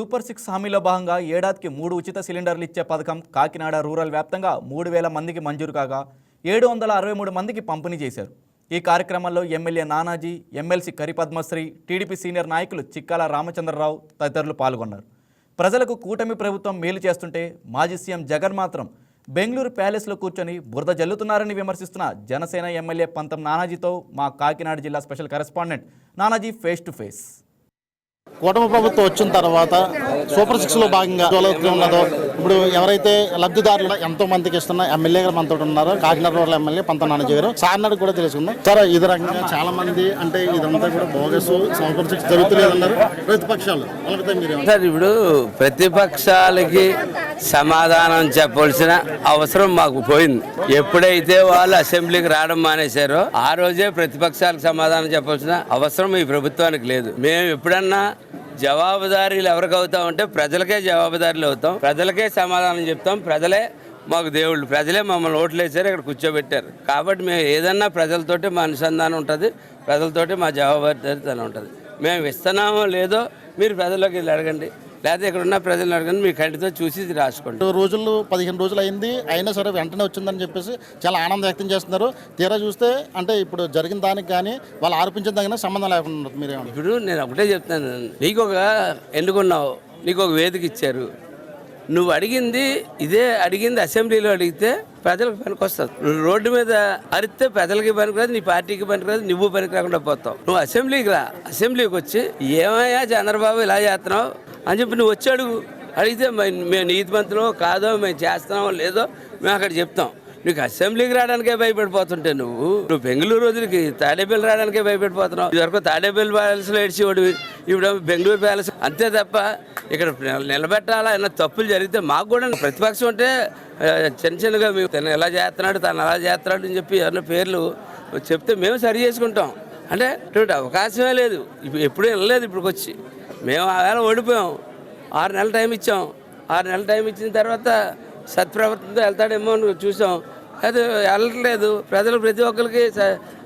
Super six హామీలో భాగంగా ఏడాదికి మూడు ఉచిత సిలిండర్లు ఇచ్చే పథకం కాకినాడ రూరల్ వ్యాప్తంగా మూడు వేల మందికి మంజూరు కాగా ఏడు వందల అరవై మూడు మందికి పంపిణీ చేశారు. ఈ కార్యక్రమంలో MLA Nanaji MLC Karipadmasri TDP senior నాయకులు చిక్కాల రామచంద్రరావు తదితరులు పాల్గొన్నారు. ప్రజలకు కూటమి ప్రభుత్వం మేలు చేస్తుంటే మాజీ సీఎం జగన్ మాత్రం బెంగళూరు ప్యాలెస్లో కూర్చొని బురద జల్లుతున్నారని విమర్శిస్తున్న జనసేన ఎమ్మెల్యే పంతం నానాజీతో మా కాకినాడ జిల్లా special correspondent Nanaji face to face. కూటమి ప్రభుత్వం వచ్చిన తర్వాత సూపర్ సిక్స్లో భాగంగా ఉన్నదో ఇప్పుడు ఎవరైతే లబ్ధిదారులు ఎంతో మందికి ఇస్తున్న ఎమ్మెల్యే గారు మనతో ఉన్నారు కాకినాడ రోడ్ల ఎమ్మెల్యే పంత నాన్నజీ గారు సార్నాడు కూడా తెలుసుకుందాం. సరే ఇది రకంగా చాలా మంది అంటే ఇదంతా కూడా బోగస్ సూపర్ సిక్స్ జరుగుతులేదన్నారు ప్రతిపక్షాలు. సార్ ఇప్పుడు ప్రతిపక్షాలకి సమాధానం చెప్పవలసిన అవసరం మాకు పోయింది. ఎప్పుడైతే వాళ్ళు అసెంబ్లీకి రావడం మానేశారో ఆ రోజే ప్రతిపక్షాలకు సమాధానం చెప్పాల్సిన అవసరం ఈ ప్రభుత్వానికి లేదు. మేము ఎప్పుడన్నా జవాబుదారీలు ఎవరికి అవుతామంటే ప్రజలకే జవాబుదారీలు అవుతాం. ప్రజలకే సమాధానం చెప్తాం. ప్రజలే మాకు దేవుళ్ళు. ప్రజలే మమ్మల్ని ఓట్లు వేసారు ఇక్కడ కూర్చోబెట్టారు. కాబట్టి మేము ఏదన్నా ప్రజలతోటి మా అనుసంధానం ఉంటుంది ప్రజలతోటి మా జవాబుదారీతనం ఉంటుంది. మేము ఇస్తున్నామో లేదో మీరు ప్రజల్లోకి వెళ్ళి అడగండి. లేకపోతే ఇక్కడ ఉన్న ప్రజలను అడగండి మీ కంటితో చూసి రాసుకోండి. రోజులు పదిహేను రోజులు అయింది అయినా సరే వెంటనే వచ్చిందని చెప్పేసి చాలా ఆనందం వ్యక్తం చేస్తున్నారు. తీరా చూస్తే అంటే ఇప్పుడు జరిగిన దానికి కానీ వాళ్ళు ఆరోపించిన దానికి సంబంధం లేకుండా మీరేమంటారు ఇప్పుడు నేను ఒకటే చెప్తాను. నీకు ఒక ఎన్నుకున్నావు నీకు ఒక వేదిక ఇచ్చారు. నువ్వు అడిగింది ఇదే అడిగింది అసెంబ్లీలో అడిగితే ప్రజలకు పనికొస్తుంది. నువ్వు రోడ్డు మీద అరిస్తే ప్రజలకి పనికిరాదు నీ పార్టీకి పనికిరాదు నువ్వు పనికి రాకుండా పోతావు. నువ్వు అసెంబ్లీకి రా. అసెంబ్లీకి వచ్చి ఏమయ్యా చంద్రబాబు ఇలా చేస్తున్నావు? అని చెప్పి నువ్వు వచ్చి అడుగు. అడిగితే మేము మేము మంత్రమో కాదో మేము చేస్తున్నామో లేదో మేము అక్కడ చెప్తాం. నీకు అసెంబ్లీకి రావడానికే భయపడిపోతుంటే నువ్వు నువ్వు బెంగళూరు రోజులకి తాడేపల్లి రావడానికే భయపడిపోతున్నావు. ఇదివరకు తాడేపల్లి ప్యాలెస్లో ఏడ్చేవాడు ఇప్పుడు బెంగళూరు ప్యాలెస్. అంతే తప్ప ఇక్కడ నిలబెట్టాలా ఏమైనా తప్పులు జరిగితే మాకు కూడా ప్రతిపక్షం అంటే చిన్న చిన్నగా మేము తను ఎలా చేస్తున్నాడు తను అలా చేస్తున్నాడు అని చెప్పి ఎవరిన పేర్లు చెప్తే మేము సరి చేసుకుంటాం. అంటే ఇటువంటి అవకాశమే లేదు. ఇప్పుడు ఎప్పుడూ వెళ్ళలేదు ఇప్పుడు వచ్చి మేము ఆ వేళ ఓడిపోయాం. ఆరు నెలల టైం ఇచ్చాం. ఆరు నెలల టైం ఇచ్చిన తర్వాత సత్ప్రవర్తనతో వెళ్తాడేమో అని చూసాం. అది వెళ్ళట్లేదు. ప్రజలు ప్రతి ఒక్కరికి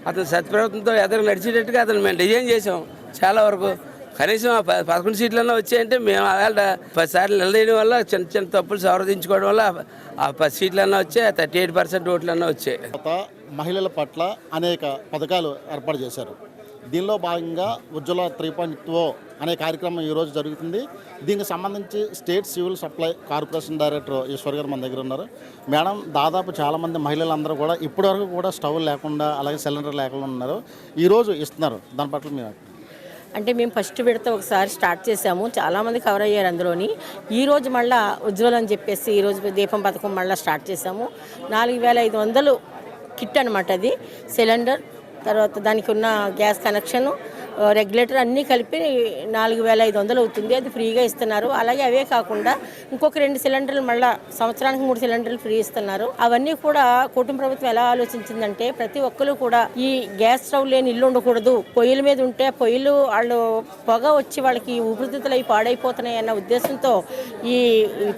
అతను సత్ప్రవర్తనతో ఎదురు నడిచేటట్టుగా అతను మేము డిజైన్ చేసాం చాలా వరకు. కనీసం ఆ ప- పదకొండు సీట్లన్నా వచ్చాయంటే మేము ఆవేళ పది సార్లు నిలదీయడం వల్ల చిన్న చిన్న తప్పులు సవరదించుకోవడం వల్ల ఆ- పది సీట్లన్నా వచ్చాయి థర్టీ ఎయిట్ పర్సెంట్ ఓట్లన్నా వచ్చాయి. మహిళల పట్ల అనేక పథకాలు ఏర్పాటు చేశారు. దీనిలో భాగంగా ఉజ్వల త్రీ పాయింట్ ఓ అనే కార్యక్రమం ఈరోజు జరుగుతుంది. దీనికి సంబంధించి state civil supply corporation director Eshwar గారు మన దగ్గర ఉన్నారు. మేడం దాదాపు చాలామంది మహిళలందరూ కూడా ఇప్పటివరకు కూడా స్టవ్ లేకుండా అలాగే సిలిండర్ లేకుండా ఉన్నారు. ఈరోజు ఇస్తున్నారు. దాని పట్ల మీరు అంటే మేము ఫస్ట్ విడత ఒకసారి స్టార్ట్ చేసాము చాలామంది కవర్ అయ్యారు అందులోని. ఈరోజు మళ్ళీ మళ్ళా అని చెప్పేసి ఈరోజు దీపం పథకం మళ్ళీ స్టార్ట్ చేసాము నాలుగు వేల ఐదు వందలు కిట్ అనమాట అది. సిలిండర్ తర్వాత దానికి ఉన్న గ్యాస్ కనెక్షను రెగ్యులేటర్ అన్నీ కలిపి నాలుగు వేల ఐదు వందలు అవుతుంది. అది ఫ్రీగా ఇస్తున్నారు. అలాగే అవే కాకుండా ఇంకొక రెండు సిలిండర్లు మళ్ళీ సంవత్సరానికి మూడు సిలిండర్లు ఫ్రీ ఇస్తున్నారు. అవన్నీ కూడా కుటుంబ ప్రభుత్వం ఎలా ఆలోచించిందంటే ప్రతి ఒక్కరు కూడా ఈ గ్యాస్ స్టవ్ లేని ఇల్లు ఉండకూడదు. పొయ్యిల మీద ఉంటే పొయ్యిలు వాళ్ళు పొగ వచ్చి వాళ్ళకి ఊపిరితిత్తులు అవి పాడైపోతున్నాయి అన్న ఉద్దేశంతో ఈ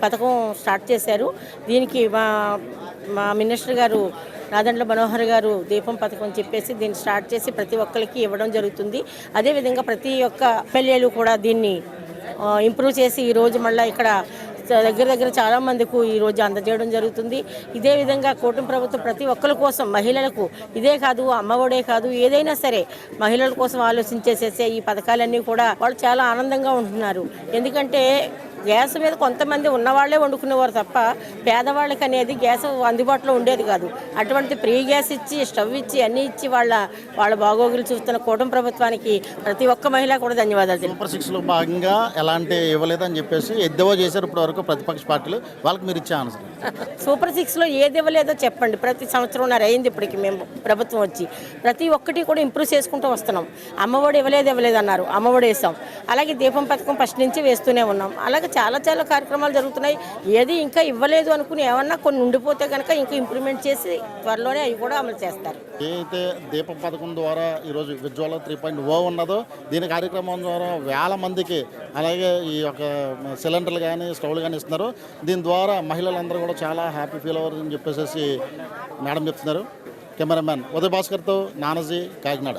పథకం స్టార్ట్ చేశారు. దీనికి మా మా మినిస్టర్ గారు నాదండ్ల మనోహర్ గారు దీపం పథకం చెప్పేసి దీన్ని స్టార్ట్ చేసి ప్రతి ఒక్కరికి ఇవ్వడం జరుగుతుంది. అదేవిధంగా ప్రతి ఒక్క ఎమ్మెల్యేలు కూడా దీన్ని ఇంప్రూవ్ చేసి ఈరోజు మళ్ళీ ఇక్కడ దగ్గర దగ్గర చాలా మందికి ఈ రోజు అందజేయడం జరుగుతుంది. ఇదే విధంగా కూటమి ప్రభుత్వం ప్రతి ఒక్కరి కోసం మహిళలకు ఇదే కాదు అమ్మఒడే కాదు ఏదైనా సరే మహిళల కోసం ఆలోచించేసేసే ఈ పథకాలన్నీ కూడా వాళ్ళు చాలా ఆనందంగా ఉంటున్నారు. ఎందుకంటే గ్యాస్ మీద కొంతమంది ఉన్నవాళ్ళే వండుకునేవారు తప్ప పేదవాళ్ళకి అనేది గ్యాస్ అందుబాటులో ఉండేది కాదు. అటువంటి ఫ్రీ గ్యాస్ ఇచ్చి స్టవ్ ఇచ్చి అన్నీ ఇచ్చి వాళ్ళ వాళ్ళ బాగోగులు చూస్తున్న కూటమి ప్రభుత్వానికి ప్రతి ఒక్క మహిళ కూడా ధన్యవాదాలు సూపర్ సిక్స్లో భాగంగా ఎలాంటి ఇవ్వలేదని చెప్పేసి ఎద్దవో చేశారు ఇప్పటి వరకు ప్రతిపక్ష పార్టీలు. వాళ్ళకి మీరు ఇచ్చే ఆన్సర్. సూపర్ సిక్స్లో ఏది ఇవ్వలేదో చెప్పండి. ప్రతి సంవత్సరంన్నర అయింది ఇప్పటికి మేము ప్రభుత్వం వచ్చి. ప్రతి ఒక్కటి కూడా ఇంప్రూవ్ చేసుకుంటూ వస్తున్నాం. అమ్మఒడి ఇవ్వలేదు ఇవ్వలేదు అన్నారు. అమ్మఒడి వేసాం. అలాగే దీపం పథకం ఫస్ట్ నుంచి వేస్తూనే ఉన్నాం. అలాగే చాలా చాలా కార్యక్రమాలు జరుగుతున్నాయి. ఏది ఇంకా ఇవ్వలేదు అనుకుని ఏమన్నా కొన్ని ఉండిపోతే కనుక ఇంకా ఇంప్రూవ్మెంట్ చేసి త్వరలోనే అవి కూడా అమలు చేస్తారు. ఏదైతే దీపం పథకం ద్వారా ఈరోజు విజ్వాల త్రీ పాయింట్ ఓ ఉన్నదో దీని కార్యక్రమం ద్వారా వేల మందికి అలాగే ఈ యొక్క సిలిండర్లు కానీ స్టవ్లు కానీ ఇస్తున్నారు. దీని ద్వారా మహిళలందరూ కూడా చాలా హ్యాపీ ఫీల్ అవ్వరు అని చెప్పేసి మేడం చెప్తున్నారు. కెమెరామ్యాన్ ఉదయ్ భాస్కర్తో నానజీ కాకినాడ.